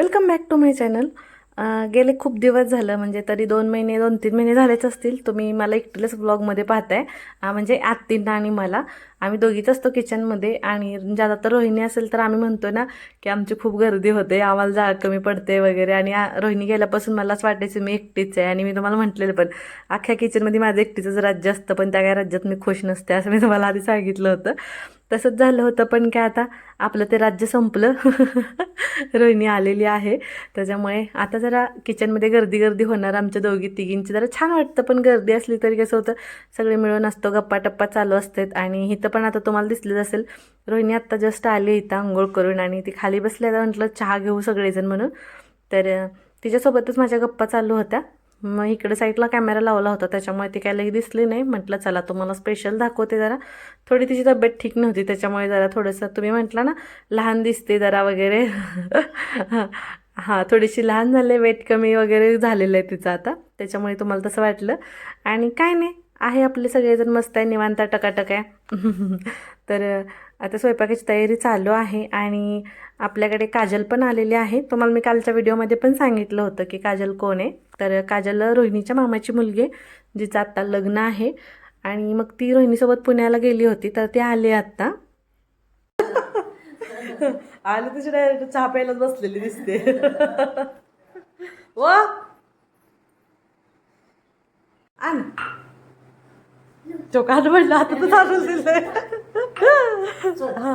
Welcome back to my channel गेले खूप दिवस झालं म्हणजे तरी दोन महिने दोन तीन महिने झालेच असतील. तुम्ही मला एकटीलाच ब्लॉगमध्ये पाहताय. म्हणजे आत्तींना आणि मला. आम्ही दोघीच असतो किचनमध्ये आणि ज्यादा तर रोहिणी असेल तर आम्ही म्हणतो ना की आमची खूप गर्दी होते आम्हाला जागा कमी पडते वगैरे. आणि रोहिणी गेल्यापासून मलाच वाटायचं मी एकटीच आहे. आणि मी तुम्हाला म्हटलेलं पण अख्ख्या किचनमध्ये माझं एकटीचंच राज्य असतं पण त्या काय राज्यात मी खुश नसते असं मी तुम्हाला आधी सांगितलं होतं. तसंच झालं होतं पण काय आता आपलं ते राज्य संपलं. रोहिणी आलेली आहे. त्याच्यामुळे आता जरा किचनमध्ये गर्दी गर्दी होणार आमच्या दोघी तिघींची. जरा छान वाटतं पण गर्दी असली तरी कसं होतं सगळे मिळून असतो गप्पा टप्पा चालू असतात. आणि इथं पण आता तुम्हाला दिसलेच असेल. रोहिणी आत्ता जस्ट आली इथं आंघोळ करून आणि ती खाली बसली तर म्हटलं चहा घेऊ सगळेजण म्हणून. तर तिच्यासोबतच माझ्या गप्पा चालू होत्या. मग इकडे साईडला कॅमेरा लावला होता त्याच्यामुळे ती काय लई दिसली नाही. म्हटलं चला तुम्हाला स्पेशल दाखवते जरा. थोडी तिची तब्येत ठीक नव्हती त्याच्यामुळे जरा थोडंसं तुम्ही म्हटलं ना लहान दिसते जरा वगैरे. हां थोडीशी लहान झाले वेट कमी वगैरे झालेलं आहे तिचं आता. त्याच्यामुळे तुम्हाला तसं वाटलं. आणि काय नाही आहे आपले सगळेजण मस्त आहे निवांत टकाटक आहे. तर आता स्वयंपाकाची तयारी चालू आहे आणि आपल्याकडे काजल पण आलेली आहे तुम्हाला मी कालच्या व्हिडिओमध्ये पण सांगितलं होतं की काजल कोण आहे. तर काजल रोहिणीच्या मामाची मुलगी आहे, जिचं आत्ता लग्न आहे. आणि मग ती रोहिणीसोबत पुण्याला गेली होती तर ती आली आत्ता आली तुझी डायरेक्ट चहा प्यायलाच बसलेली दिसते. व! आण. चोकाट म्हणलं आता तर चालून दिलंय. हा.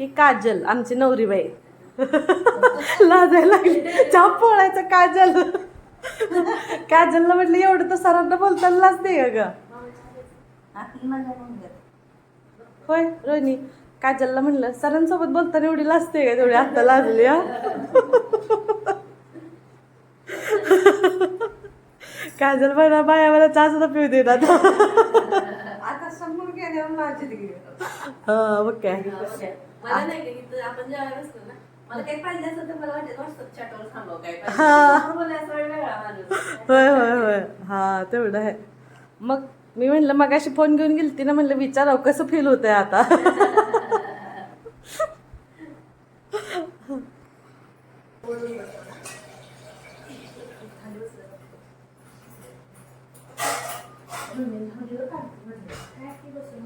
ही काजल आमची नवरी बाई. लाजायला लागली. चहा पोळायचा काजल. काजलला म्हटलं एवढं तर सरांना बोलताना लाजते ग होय रोहिणी. काजलला म्हणलं सरांसोबत बोलताना एवढी लाजते का तेवढी आत्ता लाजली हा. काजल म्हणा बाया मला चहा सुद्धा पिऊ दे ना. आता समोर गेल्यावर माझी दिली. हा मग काय? मला नाही का आपण जेवायला ना मला काही पाहिजे असेल तर मला वाटत व्हॉट्सअप चॅटवर सांगावं काय पाहिजे. हा. होय होय होय. हा तेवढं आहे. मग मी म्हणलं मग अशी फोन घेऊन गेलती ना म्हणलं विचारावं कसं फील होतंय आता?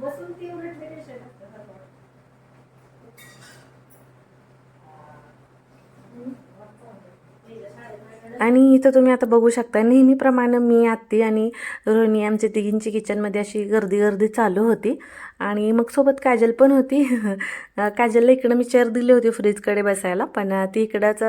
बसून ती उलट meditation असतं. आणि इथं तुम्ही आता बघू शकता नेहमीप्रमाणे मी आत्ती आणि रोहिणी आमच्या तिघींची किचनमध्ये अशी गर्दी गर्दी चालू होती. आणि मग सोबत काजल पण होती. काजलला इकडं मी चेअर दिली होती फ्रीजकडे बसायला पण ती इकडंच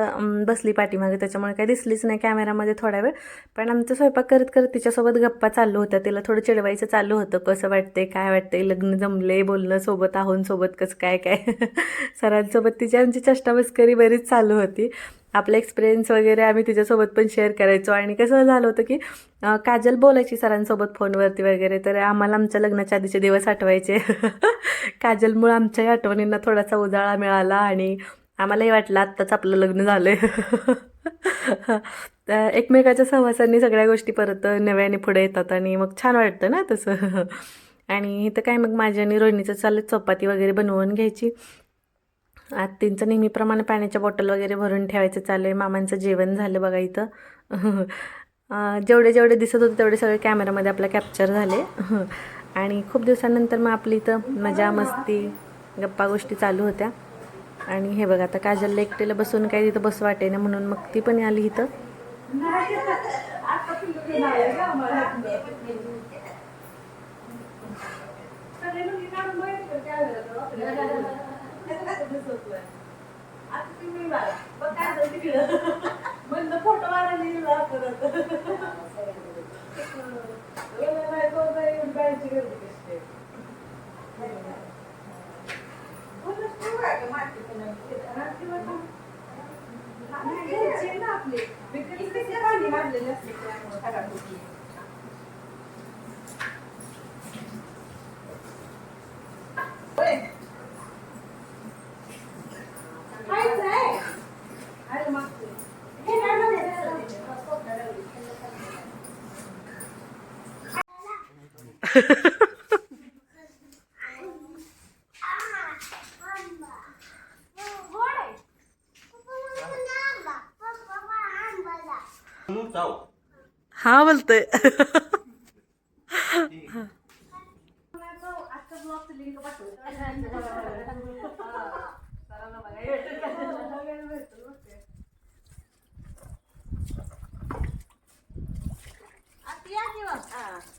बसली पाठीमागे. त्याच्यामुळे काही दिसलीच नाही कॅमेरामध्ये थोडा वेळ. पण आमचा स्वयंपाक करत करत तिच्यासोबत गप्पा चालू होत्या. तिला थोडं चिडवायचं चालू होतं. कसं वाटते काय वाटते लग्न जमले बोलणं सोबत आहोन सोबत कसं काय काय? सरांसोबत तिची आमची चष्टा मस्करी बरीच चालू होती. आपला एक्सपिरियन्स वगैरे आम्ही तिच्यासोबत पण शेअर करायचो. आणि कसं झालं होतं की काजल बोलायची सरांसोबत फोनवरती वगैरे तर आम्हाला आमच्या लग्नाच्या आधीचे दिवस आठवायचे. काजलमुळं आमच्याही आठवणींना थोडासा उजाळा मिळाला आणि आम्हालाही वाटलं आत्ताच आपलं लग्न झालं तर एकमेकाच्या सहवासांनी सगळ्या गोष्टी परत नव्याने पुढे येतात आणि मग छान वाटतं ना तसं. आणि इथं काय मग माझ्या आणि रोहिणीचं चाललं चपाती वगैरे बनवून घ्यायची. आत्तींचं नेहमीप्रमाणे पाण्याच्या बॉटल वगैरे भरून ठेवायचं चालू आहे. मामांचं जेवण झालं बघा इथं. जेवढे जेवढे दिसत होते तेवढे सगळे कॅमेरामध्ये आपलं कॅप्चर झाले. आणि खूप दिवसानंतर मग आपली इथं मजा मस्ती गप्पा गोष्टी चालू होत्या. आणि हे बघा आता काजलला एकटेला बसून काही तिथं बस वाटे ना म्हणून मग ती पण आली इथं. आता तुम्ही मला मग काय झालं फोटो मारायला गेला परत गेलं नाही. कोणता येऊन बाहेरची गर्दी दिसते आपले विकली किती पाणी मारलेले असते त्यामुळे. हावलते Yeah.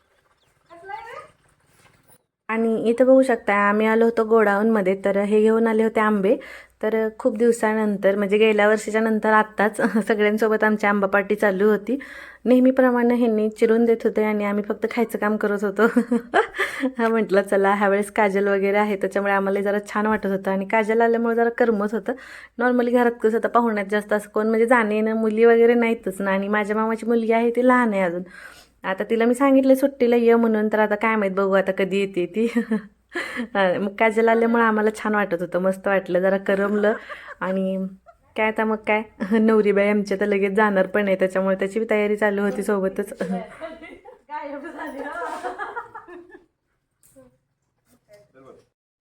आणि इथं बघू शकता आम्ही आलो होतो गोडाऊनमध्ये तर हे घेऊन आले होते आंबे. तर खूप दिवसानंतर म्हणजे गेल्या वर्षीच्या नंतर आत्ताच सगळ्यांसोबत आमची आंबा पार्टी चालू होती. नेहमीप्रमाणे ह्यांनी चिरून देत होते आणि आम्ही फक्त खायचं काम करत होतो. हा म्हटलं चला ह्यावेळेस काजल वगैरे आहे त्याच्यामुळे आम्हाला जरा छान वाटत होतं. आणि काजल आल्यामुळे जरा करमत होतं. नॉर्मली घरात कसं आता पाहुण्यात जास्त असं कोण म्हणजे जाणे येणं मुली वगैरे नाहीतच ना. आणि माझ्या मामाची मुलगी आहे ती लहान आहे अजून. आता तिला मी सांगितलं सुट्टीला ये म्हणून तर आता काय माहीत बघू आता कधी येते ती. मग काजल आल्यामुळे आम्हाला छान वाटत होतं मस्त वाटलं जरा करमलं. आणि काय आता मग काय? नवरीबाई आमच्या तर लगेच जाणार पण आहे त्याच्यामुळे त्याची बी तयारी चालू होती सोबतच.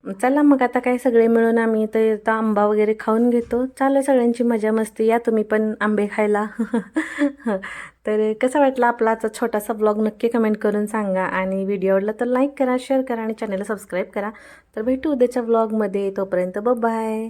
चला मग आता काय सगळे मिळून आम्ही तर आता आंबा वगैरे खाऊन घेतो. चालू सगळ्यांची मजा मस्ती. या तुम्ही पण आंबे खायला. तर कसा वाटला आपला आजचा छोटासा ब्लॉग नक्की कमेंट करून सांगा. आणि व्हिडिओ आवडला तर लाईक करा शेअर करा आणि चॅनलला सबस्क्राईब करा. तर भेटू उद्याच्या ब्लॉगमध्ये तोपर्यंत बाय